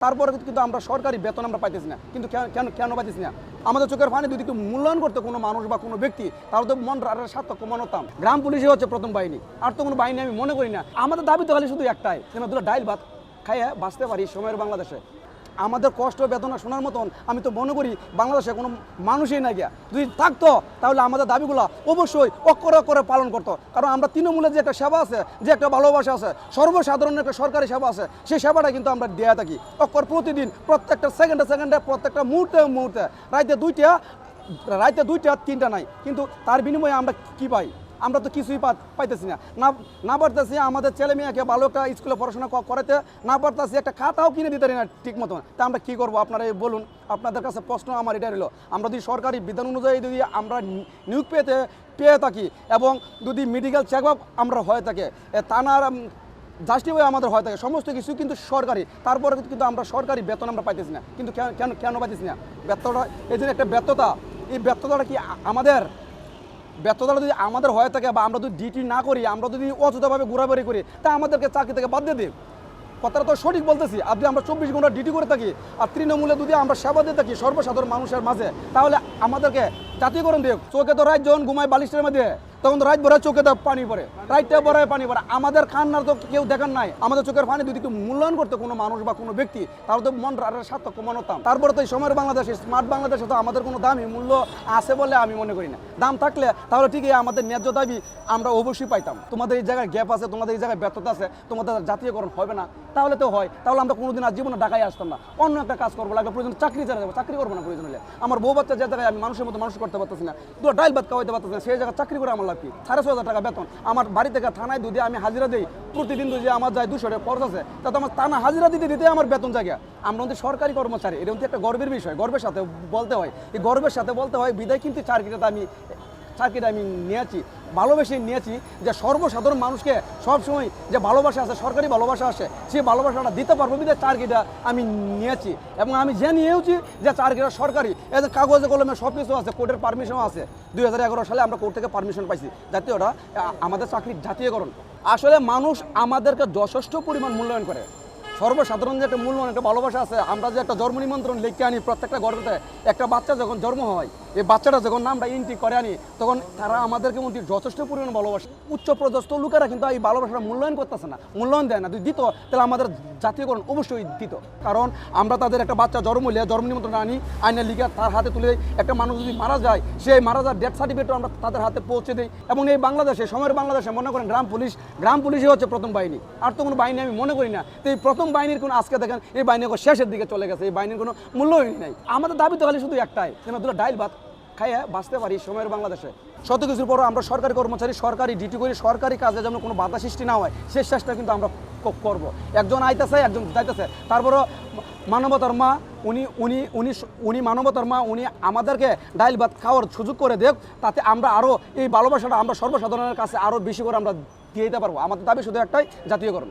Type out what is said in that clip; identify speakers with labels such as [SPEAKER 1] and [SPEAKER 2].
[SPEAKER 1] তারপরে কিন্তু আমরা সরকারি বেতন আমরা পাইতেছি না। কিন্তু কেন- কেন পাইতেছি না? আমাদের চোখের পানি যদি একটু মূল্যায়ন করতে কোনো মানুষ বা কোনো ব্যক্তি, তাহলে তো মন সার্থক মনে হতাম গ্রাম পুলিশই হচ্ছে প্রথম বাহিনী। আর তো কোনো বাহিনী আমি মনে করি না। আমাদের দাবি তো খালি শুধু একটাই যেন দুটো ডাইল ভাত খাইয়ে বাঁচতে পারি সময়ের বাংলাদেশে। আমাদের কষ্ট, বেদনা শোনার মতন আমি তো মনে করি বাংলাদেশে কোনো মানুষই না গিয়া। যদি থাকতো, তাহলে আমাদের দাবিগুলো অবশ্যই অক্ষরে অক্ষরে পালন করতো। কারণ আমরা তৃণমূলের যে একটা সেবা আছে, যে একটা ভালোবাসা আছে সর্বসাধারণ একটা সরকারি সেবা আছে, সেই সেবাটা কিন্তু আমরা দেয়া থাকি। অক্ষর প্রতিদিন, প্রত্যেকটা সেকেন্ডে সেকেন্ডে, প্রত্যেকটা মুহূর্তে মুহূর্তে, রাইতে দুইটা রাইতে দুইটা, তিনটা নাই। কিন্তু তার বিনিময়ে আমরা কি পাই? আমরা তো কিছুই পাইতেছি না। না পারতেছি আমাদের ছেলে মেয়েকে ভালো একটা স্কুলে পড়াশোনা করাতে না পারতেছি একটা খাতাও কিনে দিতে না ঠিক মতন তা আমরা কী করব? আপনারা বলুন আপনাদের কাছে প্রশ্ন আমার এটা রইল। আমরা যদি সরকারি বিধান অনুযায়ী যদি আমরা নিয়োগ পেতে পেয়ে থাকি এবং যদি মেডিকেল চেক আপ আমরা হয়ে থাকে উম, জাস্টিফাই আমাদের হয়ে থাকে সমস্ত কিছু কিন্তু সরকারি। তারপরে কিন্তু আমরা সরকারি বেতন আমরা পাইতেছি না। কিন্তু কেন কেন পাইতেছি না? ব্যর্থতা এই যে একটা ব্যর্থতা এই ব্যর্থতাটা কি আমাদের ব্যর্থতাটা যদি আমাদের হয়ে থাকে বা আমরা যদি ডিউটি না করি, আমরা যদি অযথাভাবে ঘোরাঘুরি করি, তা আমাদেরকে চাকরি থেকে বাদ দিয়ে দিই কথাটা তো সঠিক বলতেছি। আপনি আমরা চব্বিশ ঘণ্টা ডিউটি করে থাকি, আর তৃণমূলে যদি আমরা সেবা দিয়ে থাকি সর্বসাধারণ মানুষের মাঝে, তাহলে আমাদেরকে জাতীয়করণ দিও চোখে তো রাত যখন ঘুমায় বালিশের মধ্যে, তখন তো রাত ভরে চোখে তো পানি পড়ে। রাইতে ভরে পানি পড়ে। আমাদের খান্নার তো কেউ দেখার নাই। আমাদের চোখের পানি যদি একটু মূল্যায়ন করতে কোনো মানুষ বা কোনো ব্যক্তি, তাহলে তো মন সার্থক মনে হতাম তারপরে তো এই সময়ের বাংলাদেশে, স্মার্ট বাংলাদেশে তো আমাদের কোনো দামি মূল্য আছে বলে আমি মনে করি না। দাম থাকলে তাহলে ঠিকই আমাদের ন্যায্য দাবি আমরা অবশ্যই পাইতাম। তোমাদের এই জায়গায় গ্যাপ আছে, তোমাদের এই জায়গায় ব্যর্থতা আছে, তোমাদের জাতীয়করণ হবে না। তাহলে তো হয়। তাহলে আমরা কোনোদিন আর জীবনে ঢাকায় আসতাম না। অন্য একটা কাজ করব লাগবে প্রয়োজন চাকরি চালা যাব চাকরি করব না প্রয়োজন। হলে আমার বউ বাচ্চা যে জায়গায় আমি মানুষের মতো মানুষ করতে পারতেছি না দুটো ডাইল ভাত খাওয়াইতে পারতেছি না, সেই জায়গায় চাকরি করে আমার কি? সাড়ে ছ হাজার টাকা বেতন। আমার বাড়ি থেকে থানায় দুধে আমি হাজিরা দিই, প্রতিদিন যদি আমার যায় দুশো টাকা খরচ আছে। তাতে আমার থানা হাজিরা দিতে দিতে আমার বেতন জায়গা আমরা হচ্ছে সরকারি কর্মচারী, এটা হচ্ছে একটা গর্বের বিষয়, গর্বের সাথে বলতে হয়। এই গর্বের সাথে বলতে হয়, বিদায় কিন্তু চাকরিটা আমি চাকরিটা আমি নিয়েছি, ভালোবেসে নিয়েছি যে সর্বসাধারণ মানুষকে সবসময় যে ভালোবাসা আছে, সরকারি ভালোবাসা আছে সেই ভালোবাসাটা দিতে পারব বিধে চাকরিটা আমি নিয়েছি। এবং আমি যে নিয়েওছি যে চাকরিটা সরকারি। যে কাগজে কলমে সব কিছু আছে, কোর্টের পারমিশনও আছে। দুই হাজার এগারো সালে আমরা কোর্ট থেকে পারমিশন পাইছি। যাতে ওরা আমাদের চাকরির জাতীয়করণ। আসলে মানুষ আমাদেরকে যথেষ্ট পরিমাণ মূল্যায়ন করে। সর্বসাধারণ যে একটা মূল্যবান একটা ভালোবাসা আছে, আমরা যে একটা জন্ম নিমন্ত্রণ লিখে আনি প্রত্যেকটা গর্ভতে একটা বাচ্চা যখন জন্ম হয় এই বাচ্চাটা যখন নামটা ইন্টি করে আনি, তখন তারা আমাদেরকে মধ্যে যথেষ্ট পরিমাণ ভালোবাসে। উচ্চ পদস্থ লোকেরা কিন্তু এই ভালোবাসাটা মূল্যায়ন করতেছে না, মূল্যায়ন দেয় না। যদি দিত, তাহলে আমাদের জাতীয়করণ অবশ্যই দিত। কারণ আমরা তাদের একটা বাচ্চা জন্ম হলে জন্ম নিমন্ত্রণ আনি, আইনের লিখে তার হাতে তুলে একটা মানুষ যদি মারা যায়, সেই মারা যাওয়ার ডেথ সার্টিফিকেটও আমরা তাদের হাতে পৌঁছে দিই। এবং এই বাংলাদেশে, সময়ের বাংলাদেশে মনে করেন গ্রাম পুলিশ, গ্রাম পুলিশই হচ্ছে প্রথম বাহিনী। আর তো কোনো বাহিনী আমি মনে করি না। তো এই প্রথম বাহিনীর কোনো, আজকে দেখেন, এই বাহিনী শেষের দিকে চলে গেছে। এই বাহিনীর কোনো মূল্যই নেই। আমাদের দাবি তো খালি শুধু একটাই যেন দুটো ডাইল ভাত খাইয়ে বাঁচতে পারি সময়ের বাংলাদেশে। শত কিছুর পরও আমরা সরকারি কর্মচারী, সরকারি ডিউটি করি সরকারি কাজে যেন কোনো বাধা সৃষ্টি না হয় সেই চেষ্টা কিন্তু আমরা করব। একজন আইতেছে, একজন যাইতেছে। তারপরও মানবতার মা, উনি উনি উনি উনি মানবতার মা, উনি আমাদেরকে ডাইল ভাত খাওয়ার সুযোগ করে দেখ তাতে আমরা আরও এই ভালোবাসাটা আমরা সর্বসাধারণের কাছে আরও বেশি করে আমরা দিয়ে দিতে পারব। আমাদের দাবি শুধু একটাই, জাতীয়করণ।